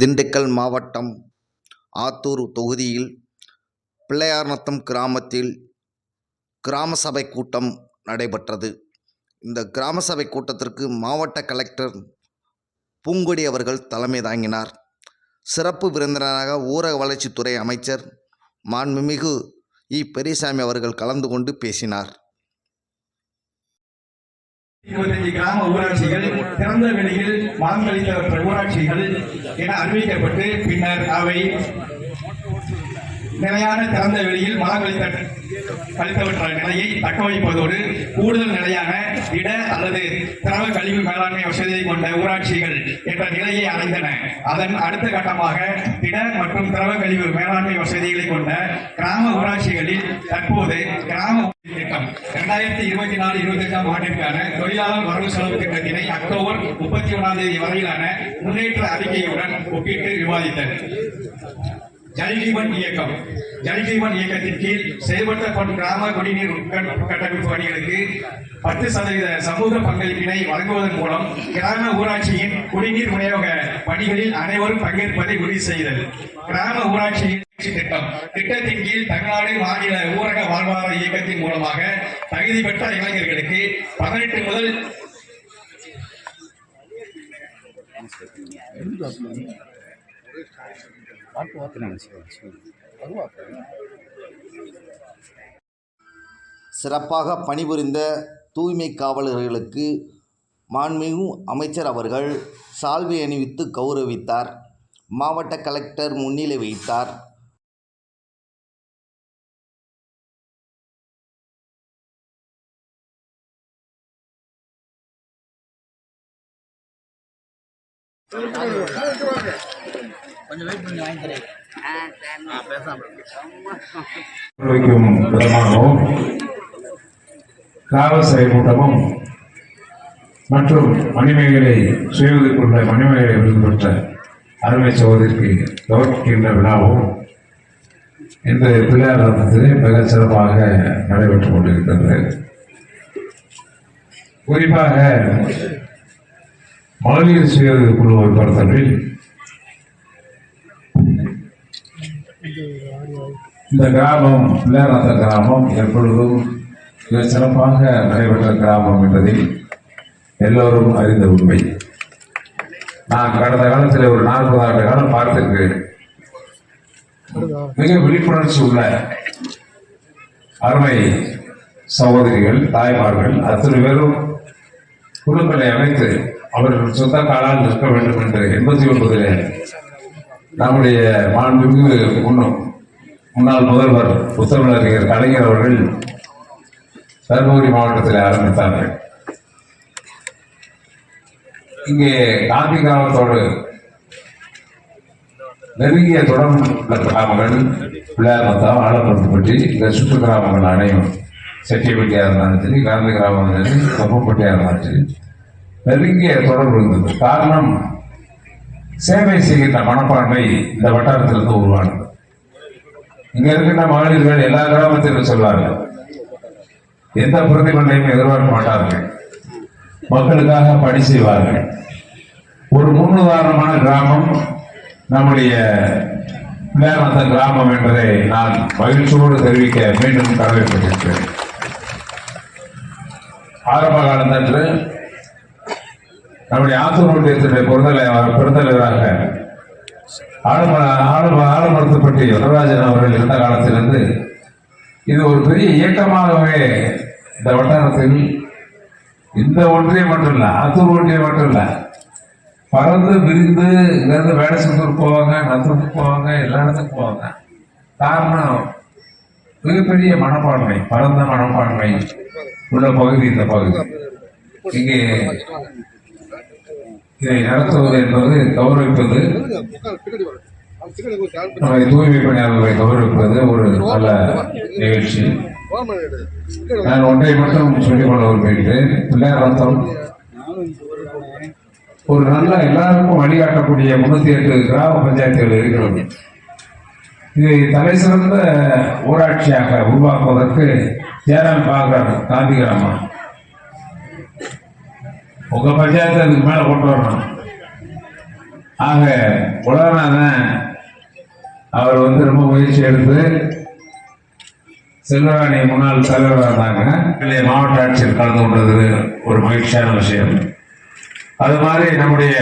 திண்டுக்கல் மாவட்டம் ஆத்தூர் தொகுதியில் பிள்ளையார்நத்தம் கிராமத்தில் கிராம சபை கூட்டம் நடைபெற்றது. இந்த கிராம சபை கூட்டத்திற்கு மாவட்ட கலெக்டர் பூங்கொடி அவர்கள் தலைமை தாங்கினார். சிறப்பு விருந்தினராக ஊரக வளர்ச்சித்துறை அமைச்சர் மாண்புமிகு இ பெரியசாமி அவர்கள் கலந்து கொண்டு பேசினார். இருபத்தஞ்சு கிராம ஊராட்சிகள் திறந்த வெளியில் வாக்களித்த ஊராட்சிகள் என அறிவிக்கப்பட்டு பின்னர் அவை நிலையான திறந்த வெளியில் மலங்களித்த கழித்தவற்ற நிலையை தக்க வைப்பதோடு கூடுதல் நிலையான இட அல்லது திரவ கழிவு மேலாண்மை வசதியை கொண்ட ஊராட்சிகள் என்ற நிலையை அடைந்தன. அதன் அடுத்த கட்டமாக திட மற்றும் திரவ கழிவு மேலாண்மை வசதிகளை கொண்ட கிராம ஊராட்சிகளில் தற்போது கிராம திட்டம் இரண்டாயிரத்தி இருபத்தி நாலு இருபத்தி எட்டாம் ஆண்டிற்கான தொழிலாளர் வரவு செலவு திட்டத்தினை அக்டோபர் முப்பத்தி ஒன்றாம் தேதி வரையிலான முன்னேற்ற அறிக்கையுடன் ஒப்பிட்டு விவாதித்தது. ஜல்ஜீவன் இயக்கம். ஜல்ஜீவன் இயக்கத்தின் கீழ் செயல்படுத்தப்படும் கிராம குடிநீர் உட்கட்டமைப்பு பணிகளுக்கு பத்து சதவீத சமூக பங்களிப்பினை வழங்குவதன் மூலம் கிராம ஊராட்சியின் குடிநீர் விநியோக பணிகளில் அனைவரும் பங்கேற்பதை உறுதி செய்தல் கிராம ஊராட்சியின் திட்டம். திட்டத்தின் கீழ் தமிழ்நாடு மாநில ஊரக வாழ்வாதார இயக்கத்தின் மூலமாக தகுதி பெற்ற இளைஞர்களுக்கு பதினெட்டு முதல் சிறப்பாக பணிபுரிந்த தூய்மை காவலர்களுக்கு மாண்புமிகு அமைச்சர் அவர்கள் சால்வை அணிவித்து கௌரவித்தார். மாவட்ட கலெக்டர் முன்னிலை வைத்தார் வைக்கும் விதமாகவும் கூட்டமும் மற்றும் மணிமேகலை சுயவிதிக்குள்ள மணிமேகலை விருது பெற்ற அருமை சகோதரிக்கு கௌரவிக்கின்ற விழாவும் இந்த பிள்ளையார் மிக சிறப்பாக நடைபெற்றுக் கொண்டிருக்கிறது. குறிப்பாக மகளிர் சுயவிதிக் குழுவை பொறுத்தவரையில் இந்த கிராமம் பிள்ளையாரத்த கிராமம் எப்பொழுதும் மிக சிறப்பாக நடைபெற்ற கிராமம் என்பதில் எல்லோரும் அறிந்த உண்மை. நான் கடந்த காலத்தில் ஒரு நாற்பது ஆண்டு காலம் பார்த்திருக்கிறேன். மிக விழிப்புணர்ச்சி உள்ள அருமை சகோதரிகள் தாய்மார்கள் அத்தனை பேரும் குழுக்களை அமைத்து அவர்கள் சொந்த காலால் நிற்க வேண்டும் என்று எண்பத்தி ஒன்பதில் நம்முடைய மாண்புக்கு முன்னும் முன்னாள் முதல்வர் புத்தகவலறிஞர் கலைஞர் அவர்கள் தருமபுரி மாவட்டத்தில் ஆரம்பித்தார்கள். இங்கே காந்தி கிராமத்தோடு நெருங்கிய தொடர்பு உள்ள கிராமங்கள் பிள்ளையார்மத்தம் ஆலப்பட்டுப்பட்டி இந்த சுற்று கிராமங்கள் அனைவரும் செட்டிப்பட்டியாக இருந்தாலும் சரி காந்தி கிராமம் இருந்தாலும் சரி இருந்தாலும் சரி நெருங்கிய தொடர்பு இருந்தது. காரணம் சேவை செய்கின்ற மனப்பான்மை இந்த வட்டாரத்திலிருந்து உருவானது. இங்க இருக்கின்ற மகளிர்கள் எல்லா கிராமத்திலும் சொல்வார்கள் எந்த பிரதிபலையும் எதிர்பார்க்க மாட்டார்கள். மக்களுக்காக பணி செய்வார்கள். ஒரு முன்னுதாரணமான கிராமம் நம்முடைய பிள்ளையார்நத்த கிராமம் என்பதை நான் மகிழ்ச்சியோடு தெரிவிக்க மீண்டும் கடமைப்பட்டிருக்கிறேன். ஆரம்ப காலத்தன்று நம்முடைய ஆத்தூர் ஒன்றியத்தினுடைய பொருந்தலை பெருந்தலைவராக ஆளும ஆளும ஆளுமரத்துப்பட்டி வரராஜன் அவர்கள் இருந்த காலத்திலிருந்து இது ஒரு பெரிய இயக்கமாகவே இந்த வட்டாரத்தில் இந்த ஒன்றியம் மட்டும் இல்லை ஆத்தூர் ஒன்றியம் மட்டும் இல்லை பறந்து விரிந்து இங்கேருந்து வேடசத்தூர் போவாங்க நத்தூருக்கு போவாங்க எல்லா இடத்துக்கும் போவாங்க. காரணம் மிகப்பெரிய மனப்பான்மை பரந்த மனப்பான்மை உள்ள பகுதி இந்த பகுதி. இங்கே இதை நடத்துவது என்பது கௌரவிப்பது நம்முடைய தூய்மை பணியாளர்களை கௌரவிப்பது ஒரு நல்ல நிகழ்ச்சி. நான் ஒன்றை மட்டும் சொல்லிக்கொள்ள விரும்புகிறேன். பிள்ளையார் ரத்தம். ஒரு நல்ல எல்லாருக்கும் வழிகாட்டக்கூடிய முன்னூத்தி எட்டு கிராம பஞ்சாயத்துகள் இருக்கிறது. இதை தலை சிறந்த ஊராட்சியாக உருவாக்குவதற்கு ஜெயராம் பாகர் காந்தி கிராமம் உங்க பஞ்சாயத்தை அதுக்கு மேல கொண்டு வரணும். ஆக உலகநாதன் அவர் வந்து ரொம்ப முயற்சி எடுத்து செல்வராணி முன்னாள் தலைவராக இருந்தாங்க. மாவட்ட ஆட்சியர் கலந்து கொண்டது ஒரு மகிழ்ச்சியான விஷயம். அது மாதிரி நம்முடைய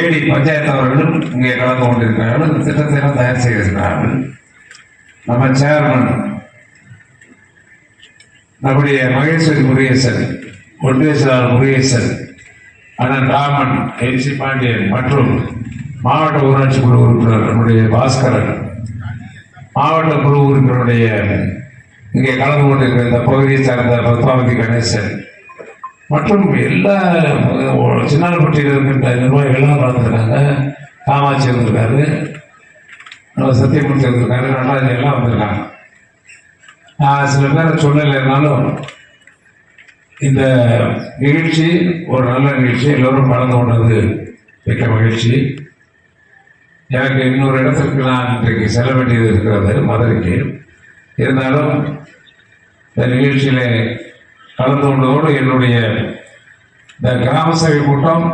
ஏடி பஞ்சாயத்து அவர்களும் இங்கே கலந்து கொண்டிருக்கிறார்கள். இந்த திட்டத்தை எல்லாம் தயார் செய்திருக்கிறார்கள். நம்ம சேர்மன் நம்முடைய மகேஸ்வரி முருகேசன் ஒன்றிய முருகேசன் அண்ணன் ராமன் என்சி பாண்டியன் மற்றும் மாவட்ட ஊராட்சி குழு உறுப்பினர் நம்முடைய பாஸ்கரன். மாவட்ட குழு உறுப்பினருடைய இங்கே கலந்து கொண்டிருக்கிற இந்த பகுதியை சார்ந்த பத்மாவதி கணேசன் மற்றும் எல்லா சின்னாலப்பட்டியில் இருக்கின்ற நிர்வாகிகள்லாம் வளர்ந்துருக்காங்க காமாட்சி வந்திருக்காரு. நம்ம சத்தியமூர்த்தி வந்திருக்காரு. நடராஜன் எல்லாம் வந்திருக்காங்க. நான் சில பேரை சொல்லலைனாலும் இந்த நிகழ்ச்சி ஒரு நல்ல நிகழ்ச்சி. எல்லோரும் கலந்து கொண்டது மிக்க மகிழ்ச்சி. எனக்கு இன்னொரு இடத்திற்கு நான் இன்றைக்கு செல்ல வேண்டியது இருக்கிறது மதுரைக்கு. இருந்தாலும் இந்த நிகழ்ச்சியில் கலந்து கொண்டதோடு என்னுடைய இந்த கிராம சபை கூட்டம்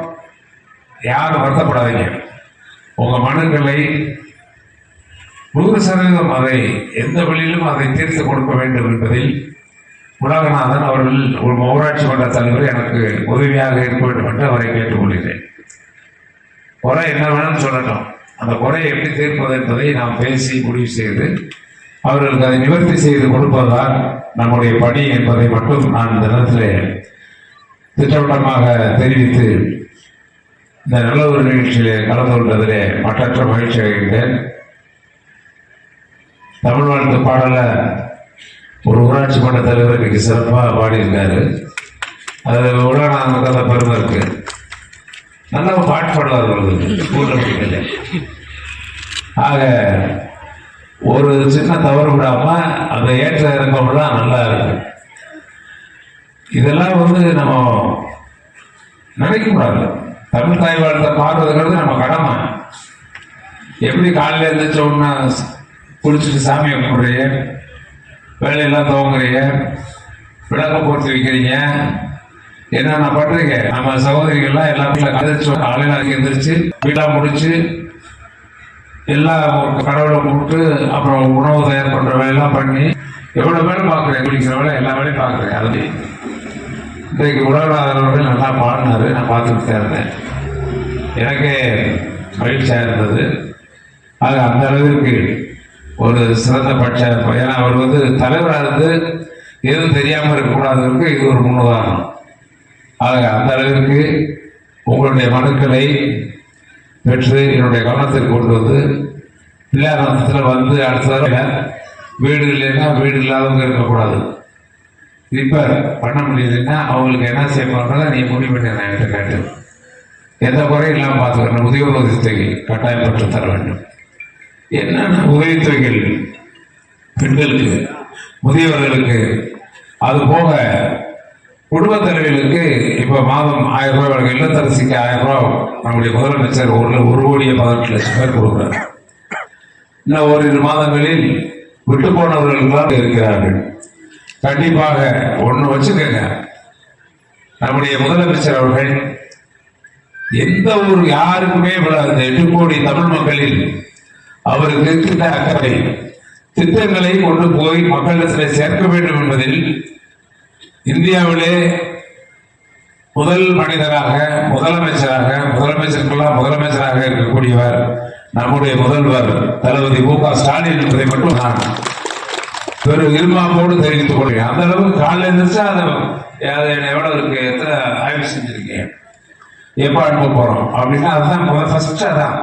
யாரும் வருத்தப்படாதீங்க. உங்கள் மனுக்களை நூறு சதவீதம் அதை எந்த வழியிலும் அதை தீர்த்து கொடுக்க வேண்டும் என்பதில் உலகநாதன் அவர்கள் ஒரு ஊராட்சி மன்ற தலைவர் எனக்கு உதவியாக இருக்க வேண்டும் என்று அவரை கேட்டுக்கொள்கிறேன். குறை என்ன வேணும்னு சொல்லட்டும். அந்த குறையை எப்படி தீர்ப்பது என்பதை நாம் பேசி முடிவு செய்து அவர்களுக்கு அதை நிவர்த்தி செய்து கொடுப்பதுதான் நம்முடைய பணி என்பதை மட்டும் நான் இந்த நேரத்தில் திட்டவட்டமாக தெரிவித்து இந்த நல்ல ஒரு நிகழ்ச்சியிலே கலந்து கொண்டதிலே மற்றற்ற மகிழ்ச்சி அடைகின்றேன் தமிழ் வாழ்த்து பாடலை ஒரு ஊராட்சி மன்ற தலைவர் இன்னைக்கு சிறப்பாக பாடியிருக்காரு. அது உலகநாதனுக்கு அந்த பெருமை இருக்கு. நல்ல பாட்டு பாடலார் வருது ஆக ஒரு சின்ன தவறு விடாம அந்த ஏற்ற இறக்கம்லாம் நல்லா இருக்கு. இதெல்லாம் வந்து நம்ம நினைக்கக்கூடாது. தமிழ் தாய் வாழ்த்த பாடுறதுங்கிறது நம்ம கடமை. எப்படி காலையில் எழுந்திரிச்ச உடனே குளிச்சுட்டு சாமி கும்பிடுறேன் வேலையெல்லாம் துவங்குறீங்க? விளக்கம் போட்டு வைக்கிறீங்க? என்னென்ன பண்றீங்க? நம்ம சகோதரிகள்லாம் எல்லாம் வீட்டில் காலையில் அதுக்கு எந்திரிச்சு வீடாக முடிச்சு எல்லாம் கடவுளை கும்பிட்டு அப்புறம் உணவு தயார் பண்ணுற வேலையெல்லாம் பண்ணி எவ்வளோ வேலை பார்க்குறேன்? குளிக்கிற வேலை எல்லா வேலையும் பார்க்குறேன். அது இன்றைக்கு உலகநாதன் அவர்கள் நல்லா பாடினார். நான் பார்த்துட்டு இருந்தேன். எனக்கு மகிழ்ச்சியாக இருந்தது. அது அந்த அளவிற்கு ஒரு சிறந்த பட்ச ஏன்னா அவர் வந்து தலைவராக இருந்து எதுவும் தெரியாமல் இருக்கக்கூடாததற்கு இது ஒரு முன்னுதாரணம். ஆக அந்த அளவிற்கு உங்களுடைய மனுக்களை பெற்று என்னுடைய கவனத்திற்கு கொண்டு வந்து பிள்ளையாரத்தில் வந்து அடுத்த தடவை வீடு இல்லைன்னா வீடு இல்லாதவங்க இருக்கக்கூடாது. இப்போ பண்ண முடியலைன்னா அவங்களுக்கு என்ன செய்ய போகிறதா நீ முடிவு பண்ணி நான் என்கிட்ட கேட்டு எந்த குறையும் இல்லாமல் பார்த்துக்கணும். முதியோர் உதவித்தொகை கட்டாயம் பெற்று தர வேண்டும். என்னென்ன உதவித்தொகைகள் பெண்களுக்கு முதியவர்களுக்கு அது போக குடும்ப தலைவர்களுக்கு இப்போ மாதம் ஆயிரம் ரூபாய் வழங்க இல்லத்தரசிக்கு ஆயிரம் ரூபாய் நம்முடைய முதலமைச்சர் ஒரு ஒரு கோடியே பதினெட்டு லட்சம் பேர் கொடுக்குறார். இன்னும் ஓரிரு மாதங்களில் விட்டு போனவர்கள்லாம் இருக்கிறார்கள். கண்டிப்பாக ஒன்று வச்சுக்கோங்க. நம்முடைய முதலமைச்சர் அவர்கள் எந்த ஒரு யாருக்குமே விழாத. இந்த எட்டு கோடி தமிழ் மக்களில் அவருக்கு திட்ட அக்கறை. திட்டங்களை கொண்டு போய் மக்களிடத்தில் சேர்க்க வேண்டும் என்பதில் இந்தியாவிலே முதல் மனிதராக முதலமைச்சராக முதலமைச்சருக்கெல்லாம் முதலமைச்சராக இருக்கக்கூடியவர் நம்முடைய முதல்வர் தளபதி மு க ஸ்டாலின் என்பதை மட்டும் நான் பெரும் இருமாப்போடு தெரிவித்துக் கொள்கிறேன். அந்த அளவுக்கு காலையில் இருந்துச்சா அதை அதை எவ்வளவு இருக்கு எத்தனை ஆய்வு செஞ்சிருக்கீங்க எப்போ அனுப்ப போறோம்? அப்படின்னா அதுதான் முதல் ஃபர்ஸ்ட் அதான்.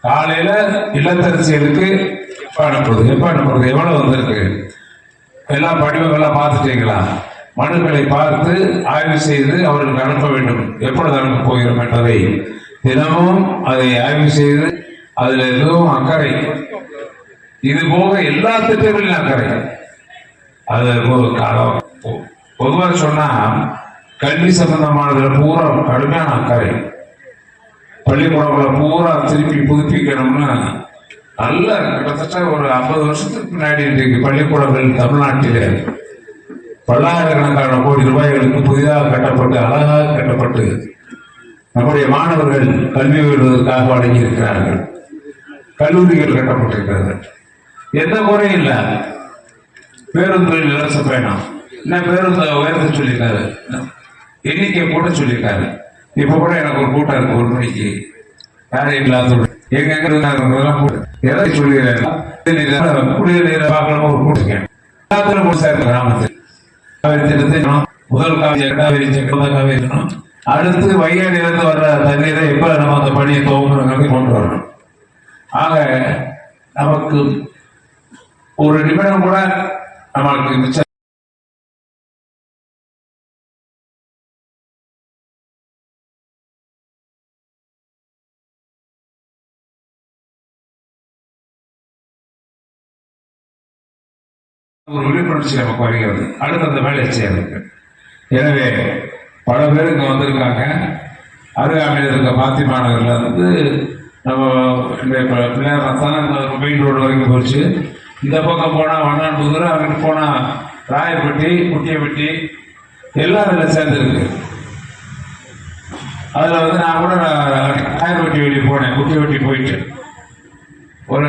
காலையில இல்லத்தரசிகளுக்கு எப்ப அனுப்புறது? எப்ப அனுப்புறது? எவ்வளவு வந்திருக்கு? எல்லாம் படிவங்கள்லாம் பார்த்துட்டீங்களா? மனுக்களை பார்த்து ஆய்வு செய்து அவர்களுக்கு அனுப்ப வேண்டும். எப்பொழுது அனுப்ப போகிறோம் என்பதை தினமும் அதை ஆய்வு செய்து அதில் எதுவும் அக்கறை. இது போக எல்லா திட்டங்களிலும் அக்கறை. அது காலம் பொதுவாக சொன்னா கல்வி சம்பந்தமானதுல பூரா கடுமையான அக்கறை. பள்ளிக்கூடங்களை பூரா திருப்பி புதுப்பிக்கணும்னா நல்ல கிட்டத்தட்ட ஒரு ஐம்பது வருஷத்துக்கு முன்னாடி இன்றைக்கு பள்ளிக்கூடங்கள் தமிழ்நாட்டிலே பல்லாயிரக்கணக்கான கோடி ரூபாய்களுக்கு புதிதாக கட்டப்பட்டு அழகாக கட்டப்பட்டு நம்முடைய மாணவர்கள் கல்வி பெறுவதற்காக அடங்கியிருக்கிறார்கள் கல்லூரிகள் கட்டப்பட்டிருக்கிறது. எந்த குறையும் இல்லை. பேருந்துகளில் இலவச பயணம். என்ன பேருந்து உயர்த்த சொல்லியிருக்காரு? எண்ணிக்கை கூட சொல்லியிருக்காரு. இப்ப கூட எனக்கு ஒரு கூட்டம் இருக்கு ஒரு மணிக்கு. யாரும் இல்லாத எங்க எங்க இருந்தாங்க எதை சொல்லுகிறேன்? கூடிய நீரை பார்க்கலாம் ஒரு கூட்டம் எல்லாத்திலும் கூட கிராமத்தில் முதல் காவிரி இரண்டாவது முதல் காவிரி. இருக்கணும். அடுத்து வைகாடியிலிருந்து வர்ற தண்ணீரை எப்ப நம்ம அந்த பணியை துவங்குறோங்கிறது கொண்டு வரணும். ஆக நமக்கு ஒரு நிமிடம் கூட நம்மளுக்கு மிச்சம் ஒரு விழிப்புணர்ச்சி நமக்கு வருகிறது அடுத்து அந்த வேலையை செய்யறதுக்கு. எனவே பல பேர் இங்கே வந்திருக்காங்க. அருகாமையில் இருக்க பாத்திமா மாநகரில் இருந்து நம்ம இந்த பிள்ளையார் மெயின் ரோடு வரைக்கும் போச்சு இந்த பக்கம் போனால் வண்ணான்புதூர் அங்கிட்டு போனால் ராயப்பட்டி குட்டியப்பட்டி எல்லாம் அதில் சேர்ந்துருக்கு. அதில் வந்து நான் கூட ராயப்பட்டி வெளியே போனேன். குட்டியப்பட்டி போயிட்டு. ஒரு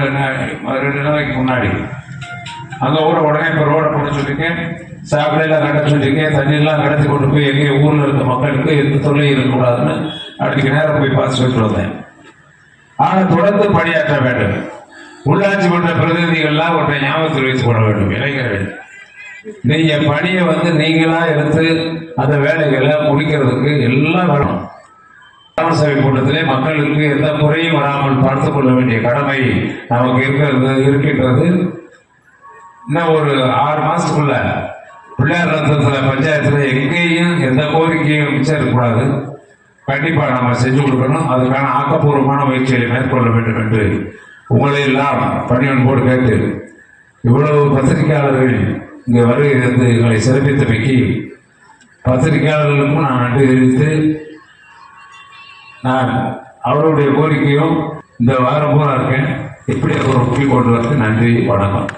ரெண்டு நாளைக்கு முன்னாடி. அங்கே கூட உடனே இப்போ ரோடை போட சொல்லியிருக்கேன். சாக்கடையெல்லாம் கட்ட சொல்லியிருக்கேன். தண்ணியெல்லாம் கடத்தி கொண்டு போய் எங்கேயும் ஊரில் இருக்க மக்களுக்கு எந்த தொல்லையும் இருக்கக்கூடாதுன்னு அடுத்த நேரம் போய் பார்த்து சொல்லிட்டு வந்தேன். ஆனால் தொடர்ந்து பணியாற்ற வேண்டும். உள்ளாட்சி மன்ற பிரதிநிதிகள்லாம் ஒன்றை ஞாபகத்தில் வைத்துக் கொள்ள வேண்டும். இளைஞர்கள் நீங்க பணியை வந்து நீங்களா எடுத்து அந்த வேலைகளை முடிக்கிறதுக்கு எல்லாம் வேணும் கிராம சபை கூட்டத்திலே மக்களுக்கு எந்த குறையும் வராமல் பார்த்துக் கொள்ள வேண்டிய கடமை நமக்கு இருக்கிறது இருக்கின்றது. இன்னும் ஒரு ஆறு மாசத்துக்குள்ள பிள்ளையார் ரத்தத்தில் பஞ்சாயத்தில் எங்கேயும் எந்த கோரிக்கையும் மிச்சம் இருக்கக்கூடாது கண்டிப்பாக நம்ம செஞ்சு கொடுக்கணும். அதுக்கான ஆக்கப்பூர்வமான முயற்சிகளை மேற்கொள்ள வேண்டும் என்று உங்களை எல்லாம் பணியன்போடு கேட்டு இவ்வளவு பத்திரிகையாளர்கள் இங்கே வருகை இருந்து எங்களை சிறப்பித்தமைக்கு பத்திரிகையாளர்களுக்கும் நான் நன்றி தெரிவித்து நான் அவருடைய கோரிக்கையும் இந்த வாரம் பூரா இருக்கேன். இப்படி அவர் ஒப்பி கொண்டு வந்து நன்றி வணக்கம்.